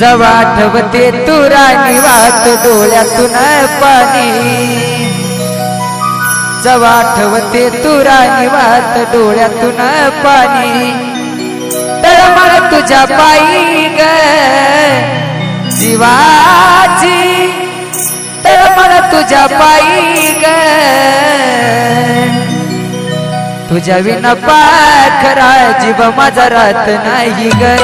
जवा आठवते तू राणी डोळ्यातून पाणी. जवा आठवते तुरा राणी डोळ्यातून पाणी. तळमळ तुझ्या पायी ग. जीवाची तळमळ तुझ्या पायी ग. तुझ्या विना पाखरा जीव माझा रात नाही ग.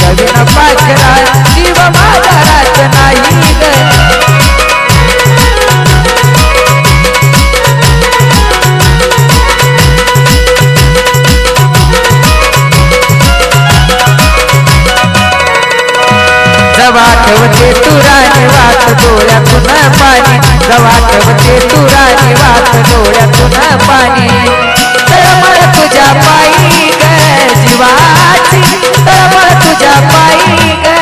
तुझ्या विना पाखरा जीव माझा रात नाही ग जवा आठवते तुरा राणी डोळ्यातून पाणी. जवा ठेवते तू राणी डोळ्यातून पाणी. तळमळ तुझ्या पायी तुझ्या ग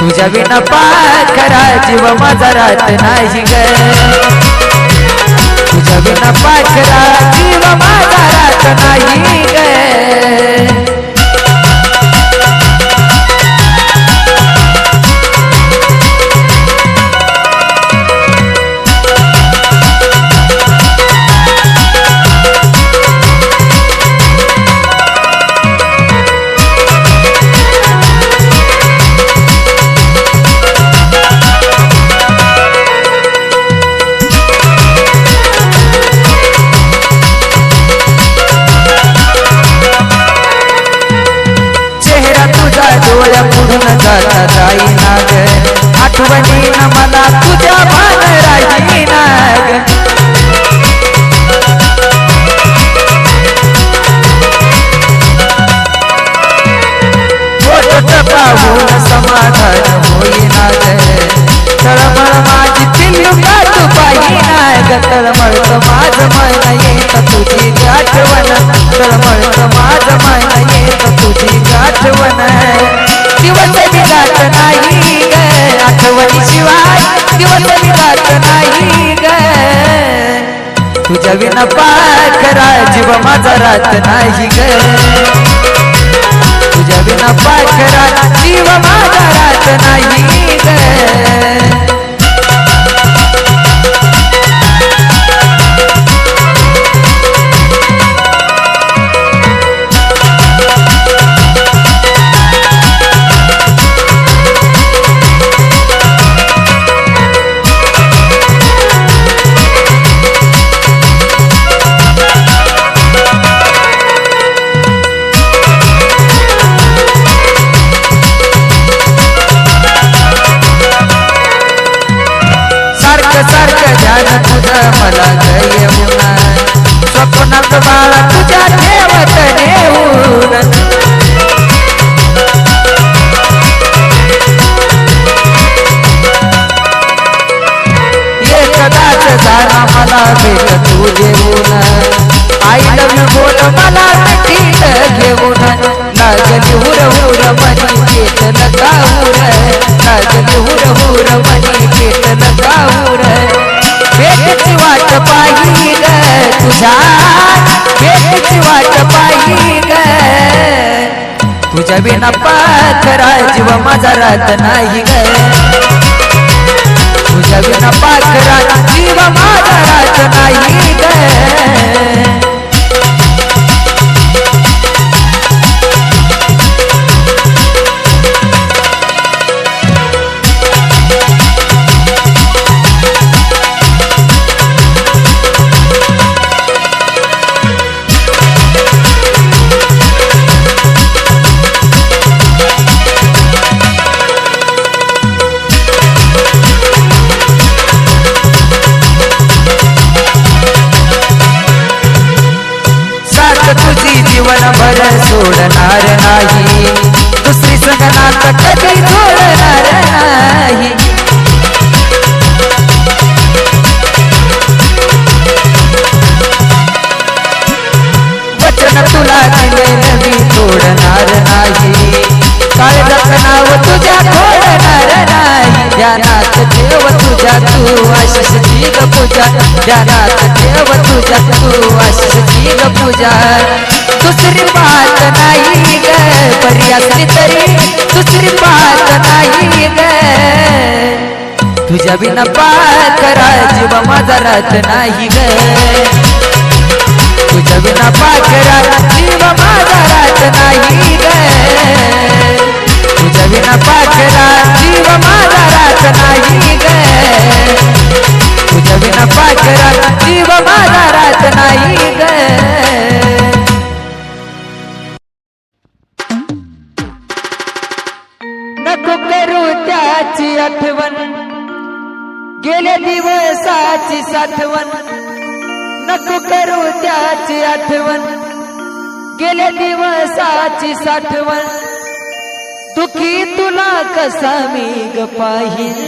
तुझ्या विना पाखरा जीव माझा रात नाही ग. तुझ्या विना पाखरा जीव माझा रात नाही नवीन विना पाखरा जीव माझा रात नाही ग. तुझ्या विना पाखरा जीव माझा रात नाही ग. मला जय स्वप्नात बाळा तुझ्या ठेवत देऊन. एकदाच जाणा मला भेट तू देऊन. आई लव बोल मला मिठीत घेऊन. लागली हुर हुर मनी केतन गाऊर लागली हुर हुर मनी केतन गाऊर भेटची वाट पाही ग तुझ्या भेटची वाट पाही ग. तुझ्या विना पाखरा जीव माझा राहत नाही ग. तुझ्या विना पाखरा जीव माझा राहत नाही ग. सोडणार नाही. दुसरी संगनात कधी जोडणार नाही. वचन तुला दिलेलं नाव तुझ्या तू आशिष जीग पूजा. ध्यानात जीग पूजा. दुसरी बात नाही ग बरी असली तरी दुसरी पाहत नाही ग. तुझ्या बिना पाकरा जीव माझा राहत नाही ग. तुझ्या बिना पाकरा जीव माझा राहत नाही ग. तुझ्या बिना पाकरा जीव माझा राहत नाही गेले दिवसाची साठवण. दुखी तुला कसा मी ग पाहिल?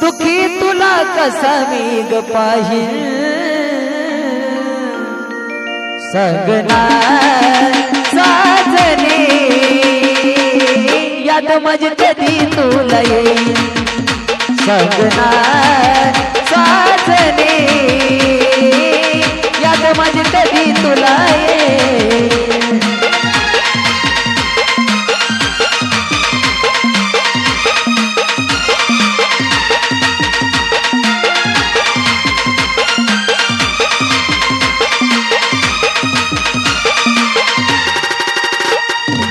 दुखी तुला कसा मी ग पाहिल? सगना साजने याद मज कधी तुला येईल. सगना साजने याद माझी कधी तुला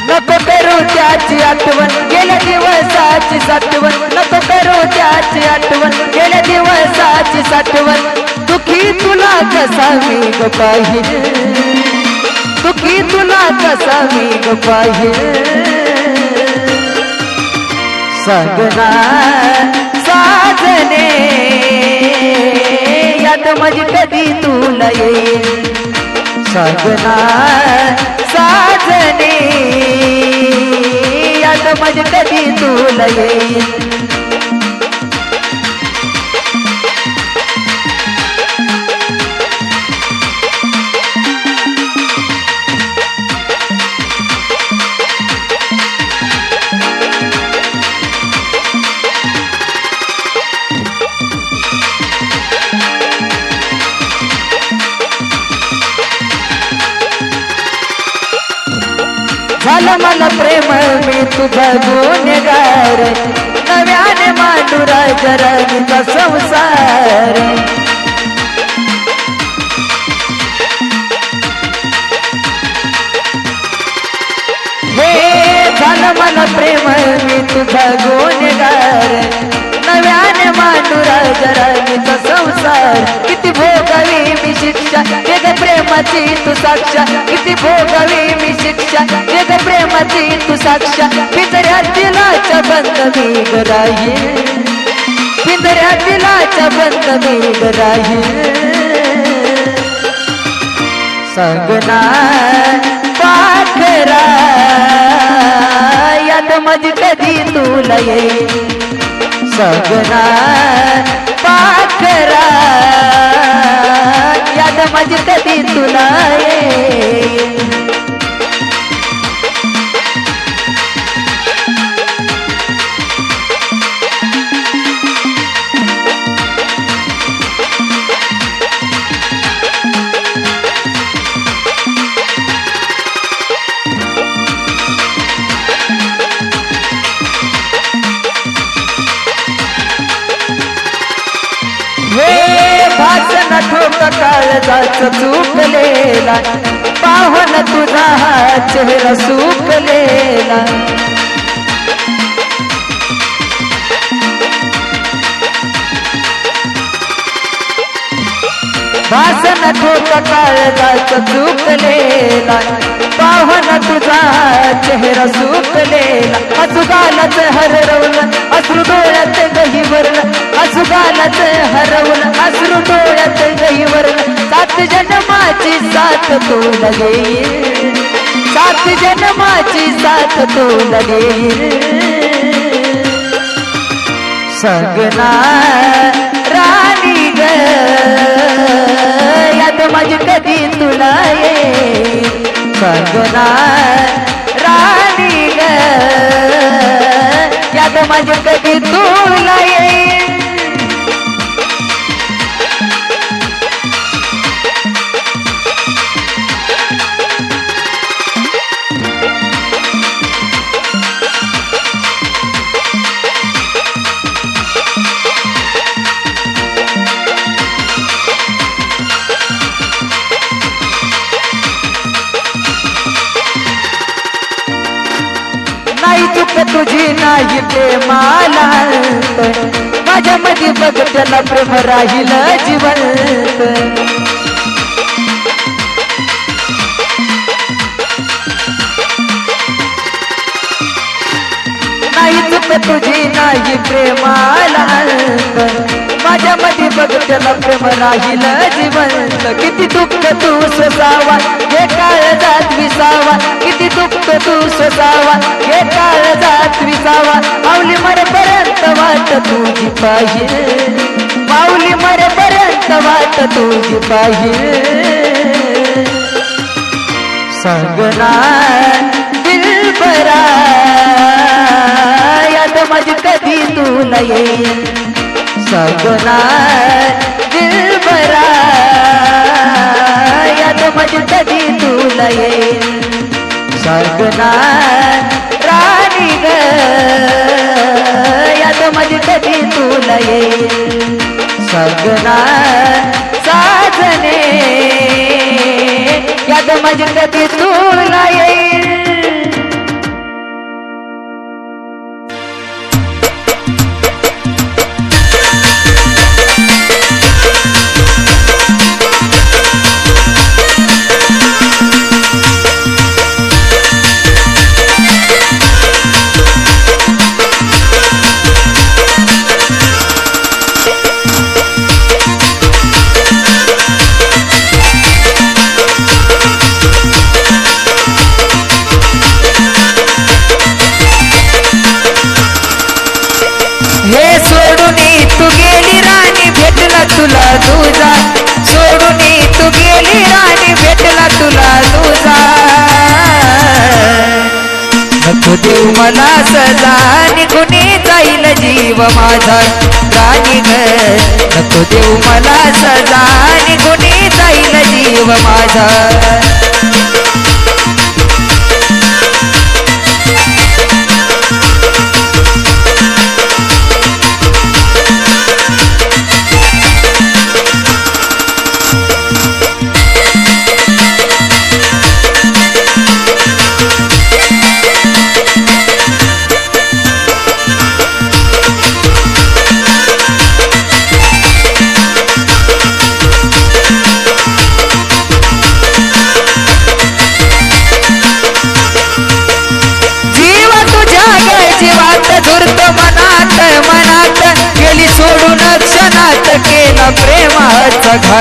नको करू त्याची आठवण. गेल्या दिवसाची साठवण. नको करू त्याची आठवण. गेल्या दिवसाची साठवण. दुखी तुला कसा मी ग पाहिजे? दुखी तुला कसा मी ग पाहिजे? सगना साजने यात माझी कधी तुला येईल? सगना साजने यात मज कधी तुला येईल? झालं मला प्रेम मी तुझा गुन्हेगार नव्याने मांडुरा जरा संसार. हे झालं मला प्रेम मी तुझा गुन्हेगार नव्याने मांडुरा जरा संसार. शिक्षा. वेग प्रेमाची तू साक्षा. किती भोगावी मी शिक्षा. वेग प्रेमाची तू साक्षा. पिंजऱ्या दिलाच्या बंद मी ग पिंजऱ्या दिलाच्या बंद मी ग सगना पाखरा. यात मज कधी तुला ये सगना पाखरा. याद मज तुला भाषण ठोक काळजाच चुकलेला पाहन तुझा हा चेहरा सुकलेला. भाषण ठोक काळजाच चुकलेला पाहन तुझा चेहरा सुकलेला. असुगालाच हरवलं अश्रू डोळ्यात गही वरलं असुगालाच हरवलं अश्रू डोळ्यात गही वरलं सात जन्माची साथ तो लगे सात जन्माची साथ तो लगे सगना समज कधी तुला ये? सगना राणी ग. याद माझी कधी तुला बघ प्रेम राहील जिवंत. नाही तुझी नाही प्रेमाला. माझ्या त्याला प्रेम राहील जिवंत. किती दुःख तू सोसावा हे काळ जात विसावा. किती दुःख तू सोसावा हे काळ जात विसावा. माऊली मरेपर्यंत वाट तुझी पाहिजे माऊली मरेपर्यंत वाट तुझी पाहिजे सांगना दिलबरा यात माझी कधी तू नाही. सांगना दिलबरा याद माझी कधी तुला येईल सगुना राणी ग याद माझी कधी तुला येईल सगुना साजने याद माझी कधी तुला येईल नको देऊ मला सदा निघून जाईल जीव माझा. गाणी ग नको देऊ मला सदा निघून जाईल जीव माझा.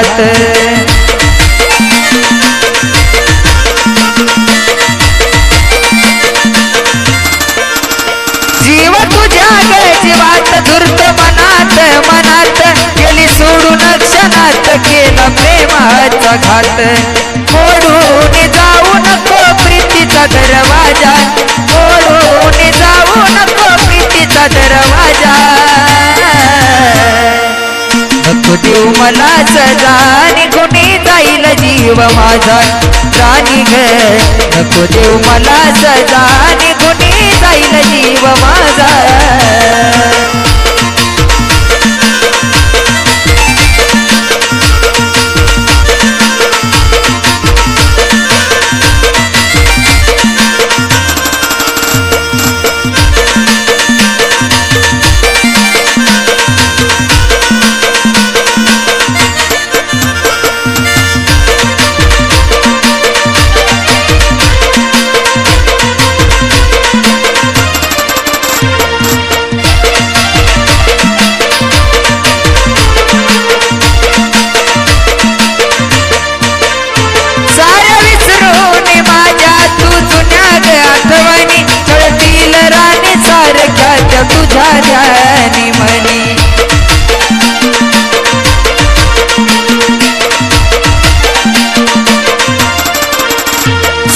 प्रेमाचा देऊ मला सजा निघून जाईल जीव माझा? राणी ग नको देऊ मला सजा निघून जाईल जीव माझा? ध्यानी म्हणी.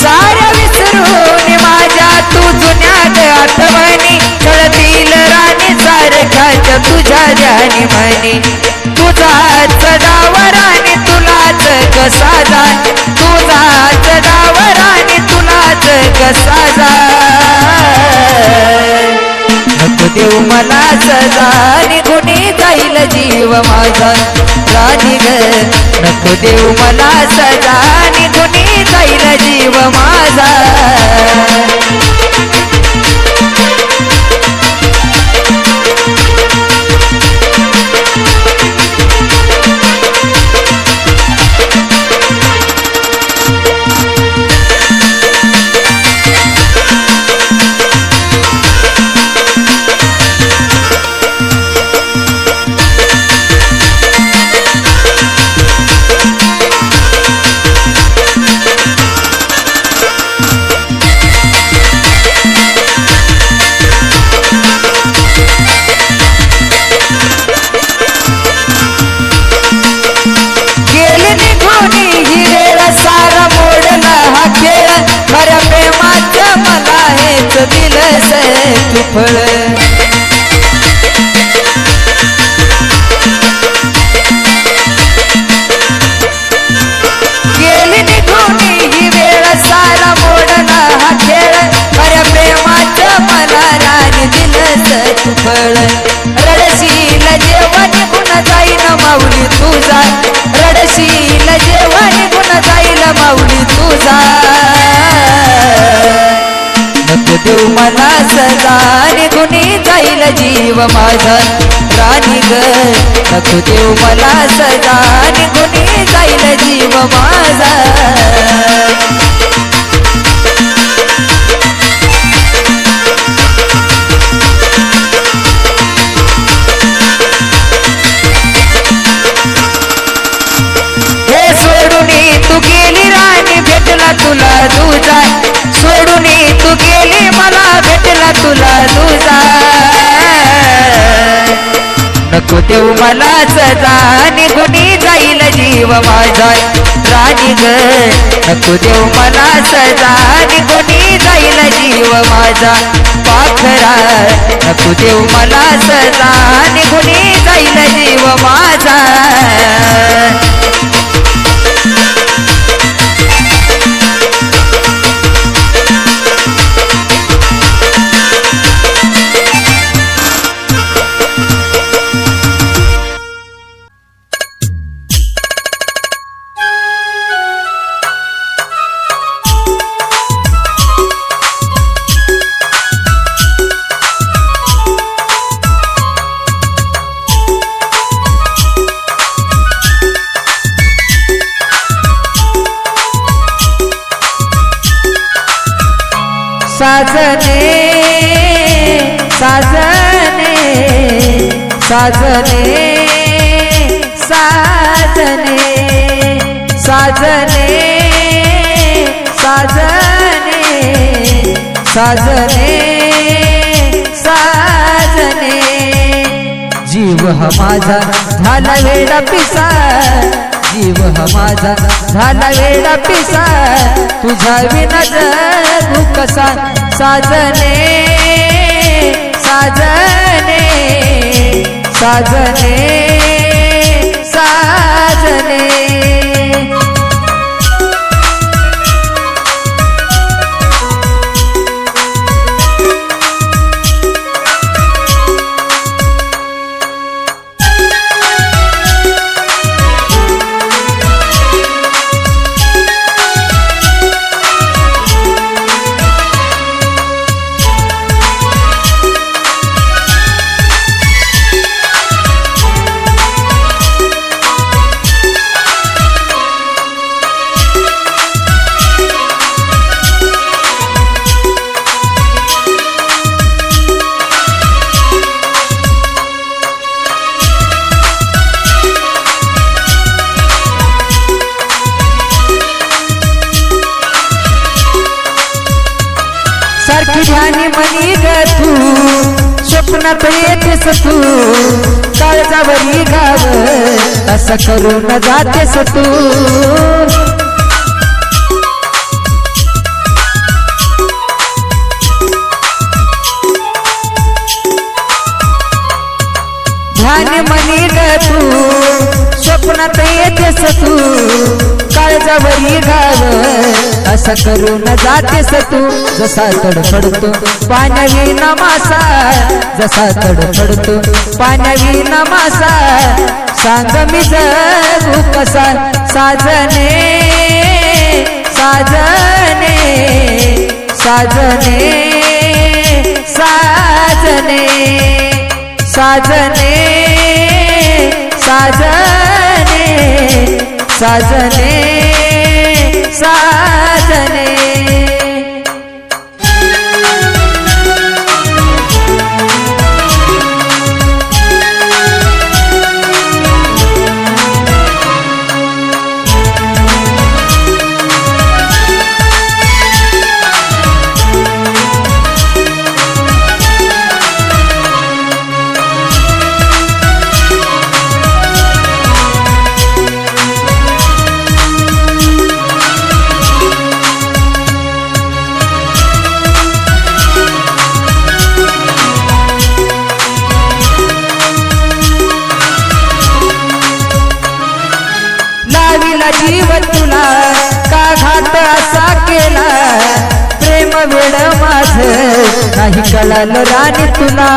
साऱ्या विसरून माझ्या तू जुन्या आठवणी कळतील राणी सारख्या तुझ्या ध्यानी तुझाच आणि तुलाच कसाजा तुझाच तुलाच देऊ मला सजा निघून जाईल जीव माझा. राणी ग नको देऊ मला सजा निघून जाईल जीव माझा. mujeres देव मला सजा निघून जाईल जीव माझा. राणी ग नको देव मला सजा निघून जाईल जीव देऊ मला सजा निघुनी जाईल जीव माझा. राणी ग नको देऊ मला सजा निघुनी जाईल जीव माझा. पाखरा नको देऊ मला सजा निघुनी जाईल जीव माझा. साजने साजने. जीव हा माझा झाला वेडा पिसा. जीव हा माझा झाला वेडा पिसा. तुझा विना जगू कसा? साजने साजने साजने साजने. जाते सतू ध्यान मनी गू स्वप्नात येते सतू काळजावरी गाव असं करून जातेस तू जसा तडफडतो पाण्यावी नमासा जसा तडफडतो पाण्यावी नमासा. सांग मी जगू कसा साजने साजने साजने साजने साजने साजने साजने. वेळ माझ नाही कळाल राणी तुला.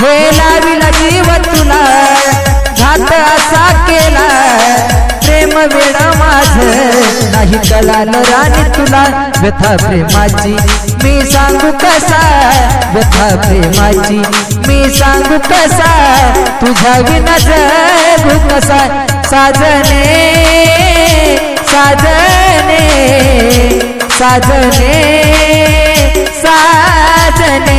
हे लाविला जीव तुला घात असा केला. प्रेम वेळ नाही कळालं राणी तुला व्यथा प्रेमाची. मी सांगू कसा? व्यथा प्रेमाची. मी सांगू कसा? तुझ्या विना जगू कसा? साजने साजने साजने साजने.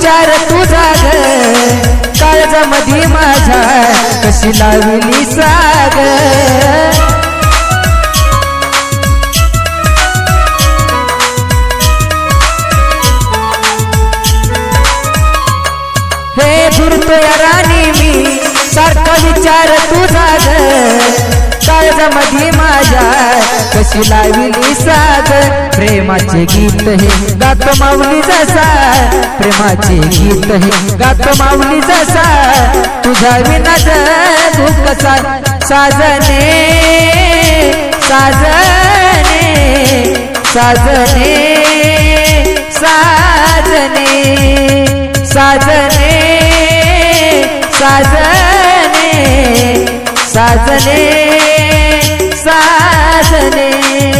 विचार तुझा ग मधी माझा कशी लावली साग. हे झुरतोय राणी मी सारखा विचार तू काळजामध्ये माझ्या कशी लाविली साग प्रेमाचे गीत हे गात माऊली जसा. प्रेमाचे गीत हे गात माऊली जसा. तुझ्या विना जगू कसा साजने साजने साजने साजने साजने साजने साजने. સાસને